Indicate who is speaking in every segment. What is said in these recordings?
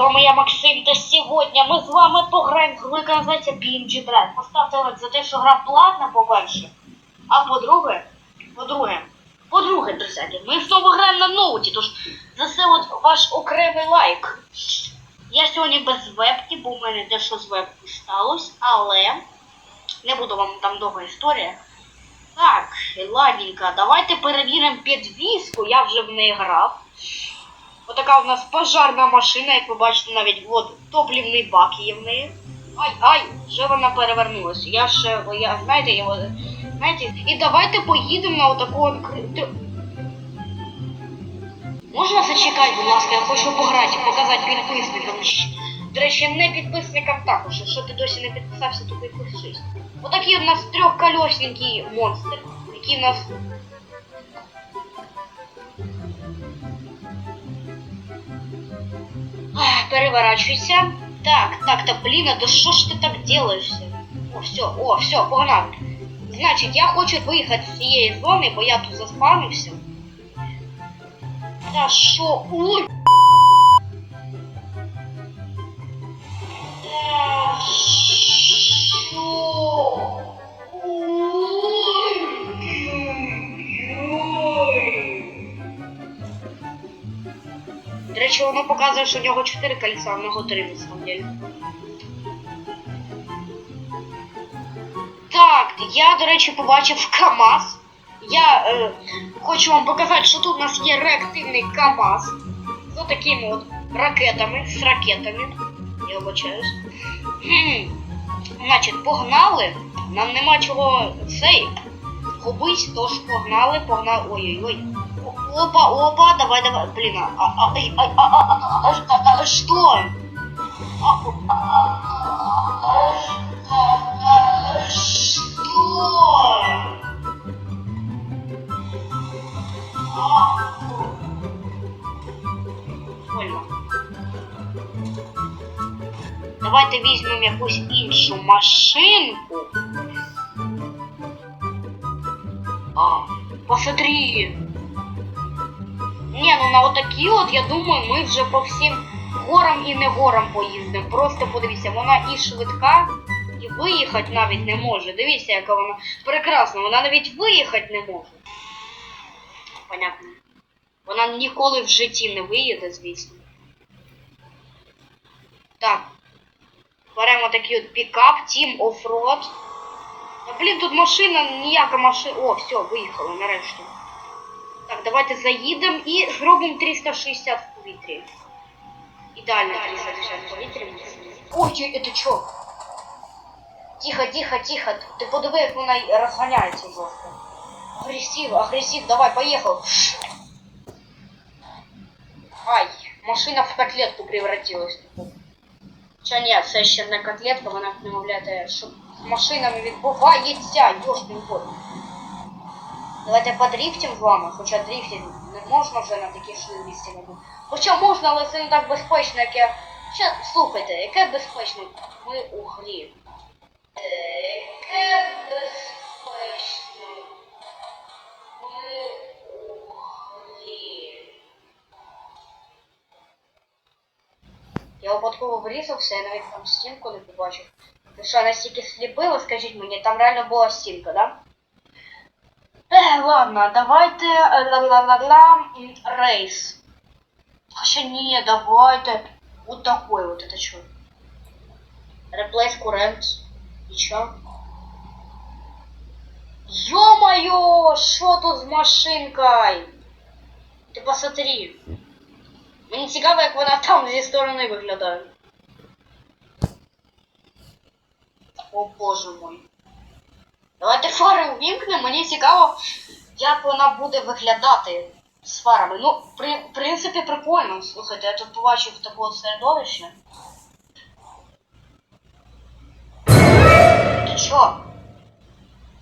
Speaker 1: вами я Максим, та сьогодні ми з вами пограємо в гру, яка називається BMG Bread. Поставте лайк за те, що гра платна, по-перше. А по-друге, по-друге, по-друге, друзяки, ми знову граємо на ноуті, тож за це от ваш окремий лайк. Я сьогодні без вебки, бо в мене дещо з вебки сталося, але не буду вам там довга історія. Так, ладненько, давайте перевіримо підвіску, я вже в неї грав. Отака у нас пожарна машина, як ви бачите, навіть от топлівний бак є в неї. Ай, ай, вже вона перевернулася. Я ще, я, знаєте, його, знаєте, і давайте поїдемо на отаку от кри- Можна зачекати, будь ласка, я хочу пограти, показати підписникам. До речі, не підписникам також. Якщо ти досі не підписався, то підпишись. Отакий у нас трьохкольосненький монстр, який у нас Переворачивайся. Так, так-то, блин, а да что ж ты так делаешься? О, все, о, все, погнал. Значить, я хочу виїхати з цієї зони, бо я тут заспавнився. Та що? Ой! Показує, що в нього 4 кольця, а в нього 3 на самом деле. Так, я, до речі, побачив КАМАЗ. Я е, хочу вам показати, що тут у нас є реактивний КАМАЗ з такими от ракетами, з ракетами. Я вибачаюсь. Хм. Значить, погнали. Нам нема чого цей губить, тож погнали, погнали. Ой-ой-ой. Опа, опа, давай, давай. Блин, а, а, ай, а, а, а, а, а, а, а, что? А, а, а, а, Что? А, Больно. Давайте візьмемо якусь машинку. А, посмотри. Не, ну на отакі от, я думаю, ми вже по всім горам і не горам поїздимо. Просто подивіться, вона і швидка, і виїхати навіть не може. Дивіться, яка вона прекрасна, вона навіть виїхати не може. Понятно. Вона ніколи в житті не виїде, звісно. Так. Беремо такий от пікап, Team Offroad. Блін, тут машина, ніяка машина. О, все, виїхали нарешті. Так, давайте заїдемо і зробимо 360 в повітрі. Ідеально 360 в повітрі. Ой, это що? Тихо, тихо, тихо. Ти подиви, як вона розганяється жорстко. Агресив, агресив, давай, поїхав. Ай, машина в котлетку превратилась. Хоча ні, це ще не котлетка, вона немовляє, що з машинами відбувається, йошкін кот. Давайте подрифтим з вами, хоча дрифтити не можна вже на такій швидкості, мабуть. Хоча можна, але це не так безпечно, як я. Ще слухайте, яке безпечно? Ми у грі. Е, Яке безпечно? Ми у грі. Я випадково врізався, я навіть там стінку не побачив. Ви що, настільки сліпили, скажіть мені, там реально була стінка, да? Е, ладно, давайте е, ла-ла-ла-ла, м, рейс. Хоча ні, давайте вот такой вот, это что? Replace current. И чё? Ё-моё, что тут з машинкой? Ти посмотри. Мені цікаво, як вона там зі сторони виглядає. О боже мой. Давайте фари увімкнемо, мені цікаво, як вона буде виглядати з фарами. Ну, при, в принципі, прикольно. Слухайте, я тут побачив такого середовища. Ти що?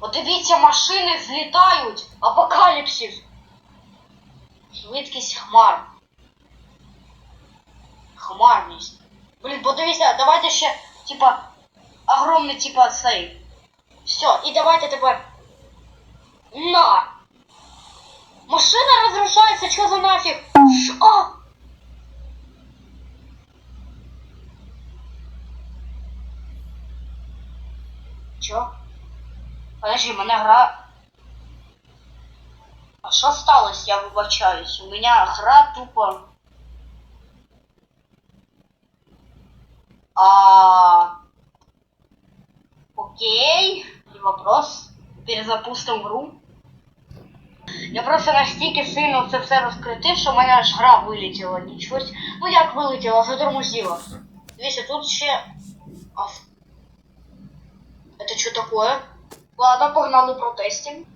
Speaker 1: Подивіться, машини злітають! Апокаліпсис! Швидкість хмар. Хмарність. Блін, подивіться, давайте ще, типа, огромний, типа, цей. Все, і давайте тепер. На! Машина разрушается, що за нафиг? А! Чо? Подожди, мене гра... А що осталось, Я вибачаюсь. У меня гра тупо... вопрос. Перезапустим гру. Я просто настільки сильно це все розкритив, що в мене аж гра вилетіла. Нічого. Ну як вилетіла, затормозила. Дивіться, тут ще. Это что такое? Ладно, погнали протестим.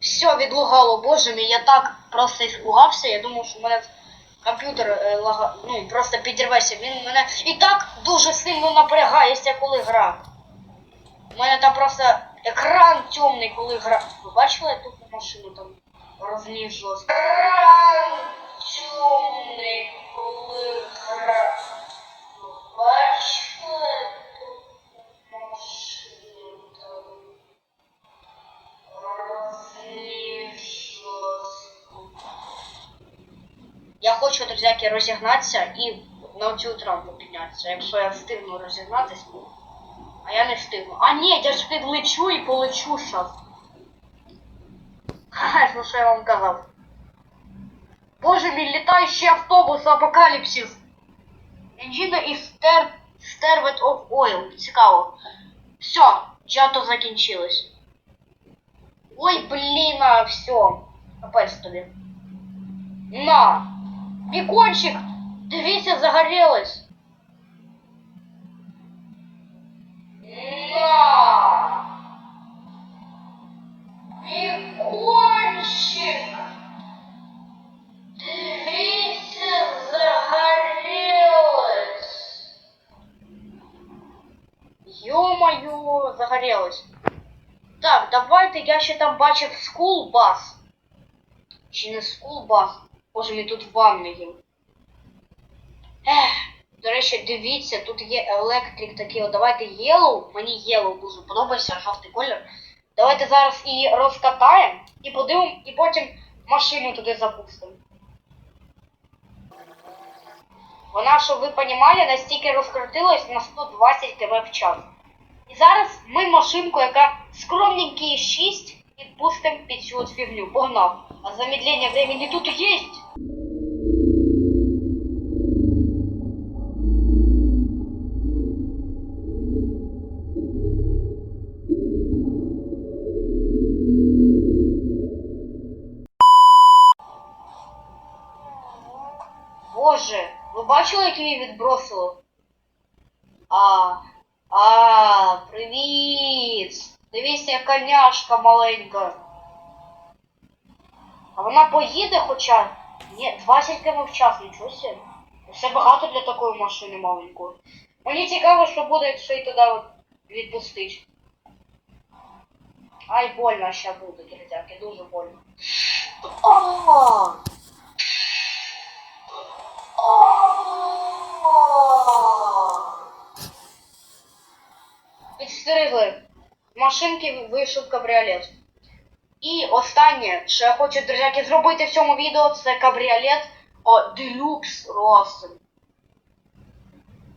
Speaker 1: Все, відлугало, боже мій, я так просто іспугався, я думав, що в мене комп'ютер е, лага... ну, просто підірвеся. Він мене і так дуже сильно напрягається, коли гра. У мене там просто екран темний, коли гра. Ви бачили я тут машину там розніжилась? Екран темний, коли гра. Я хочу, друзяки, розігнатися і на цю травму піднятися, якщо я встигну розігнатися. Я не встигну. А ні, я ж підлечу і полечу щас. Ха, ну що я вам казав. Боже мій літаючий автобус апокаліпсис. Engine і стер... Stervet of Oil. Цікаво. Все, чато закінчилось. Ой, блін, а все. Капець тобі. На! Бекончик! Дивіться, загорелось! Загорелось. Так, давайте я ще там бачив school bus. Чи не school bus? Боже мій тут ванни є. Ех, до речі, дивіться, тут є електрик такий. От давайте yellow. Мені yellow дуже подобається, жовтий колір. Давайте зараз її розкатаємо і подивимо, і потім машину туди запустимо. Вона, щоб ви розуміли, настільки розкрутилась на 120 км в час. І зараз ми машинку, яка скромненькі 6, підпустимо під цю от фігню. Погнав. А замедлення времени тут є. Боже, ви бачили, як її відбросило? А, а, привіт! Дивіться, яка няшка маленька. А вона поїде хоча. Ні, 20 км в час, нічого себе. Це багато для такої машини маленької. Мені цікаво, що буде, якщо її туди відпустить. Ай, больно ще буде, друзяки, дуже больно. О! Підстригли. Машинки вийшов кабріолет. І останнє, що я хочу, друзяки, зробити в цьому відео, це кабріолет о, Deluxe Roadster.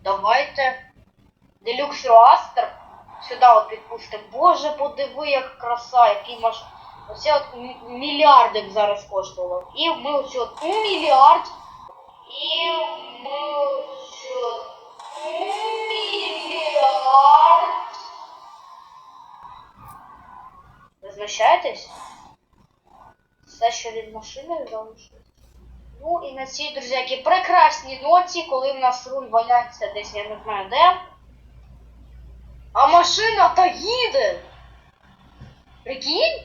Speaker 1: Давайте. Deluxe Roadster. Сюди от підпустимо. Боже, подиви, як краса, який маш... Оце от м- мільярди б зараз коштувало. І ми оцю от мільярд. І ми оцю от мільярд. Ви знущаєтесь? Все, від машини залишилось. Ну і на цій, друзяки, прекрасній ноті, коли в нас руль валяється десь, я не знаю де. А машина та їде! Прикинь?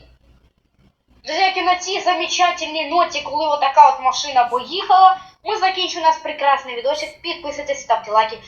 Speaker 1: Друзяки, на цій замечательній ноті, коли отака от машина поїхала, ми закінчимо наш прекрасний відосик. Підписуйтесь, ставте лайки.